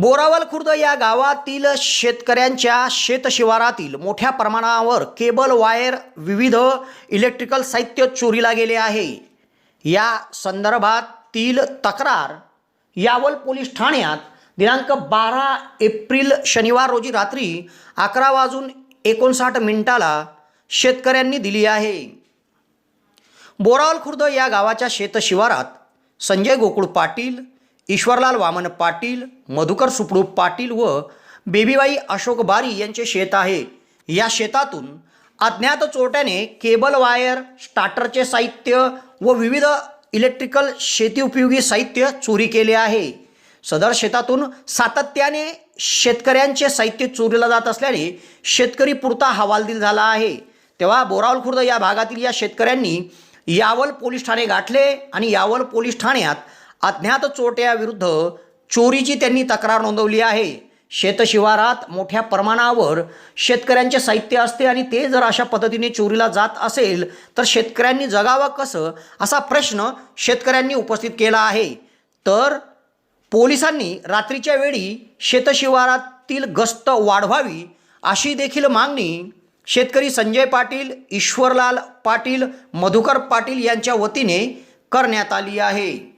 बोरावल खुर्द या गावातील शेतकऱ्यांच्या शेतशिवारातील मोठ्या प्रमाणावर केबल वायर विविध इलेक्ट्रिकल साहित्य चोरीला गेले आहे. या संदर्भातील तक्रार यावल पोलीस ठाण्यात दिनांक बारा एप्रिल शनिवार रोजी रात्री अकरा वाजून एकोणसाठ मिनिटाला शेतकऱ्यांनी दिली आहे. बोरावल खुर्द या गावाच्या शेतशिवारात संजय गोकुळ पाटील ईश्वरलाल वामन पाटील मधुकर सुपडू पाटील व बेबीबाई अशोक बारी यांचे शेत आहे. या शेतातून अज्ञात चोरट्याने केबल वायर स्टार्टरचे साहित्य व विविध इलेक्ट्रिकल शेती उपयोगी साहित्य चोरी केले आहे. सदर शेतातून सातत्याने शेतकऱ्यांचे साहित्य चोरीला जात असल्याने शेतकरी पुरता हवालदिल झाला आहे. तेव्हा बोरावल खुर्द या भागातील या शेतकऱ्यांनी यावल पोलीस ठाणे गाठले आणि यावल पोलीस ठाण्यात अज्ञात चोट्याविरुद्ध चोरीची त्यांनी तक्रार नोंदवली आहे. शेतशिवारात मोठ्या प्रमाणावर शेतकऱ्यांचे साहित्य असते आणि ते जर अशा पद्धतीने चोरीला जात असेल तर शेतकऱ्यांनी जगावं कसं? असा प्रश्न शेतकऱ्यांनी उपस्थित केला आहे. तर पोलिसांनी रात्रीच्या वेळी शेतशिवारातील गस्त वाढवावी अशी देखील मागणी शेतकरी संजय पाटील ईश्वरलाल पाटील मधुकर पाटील यांच्या वतीने करण्यात आली आहे.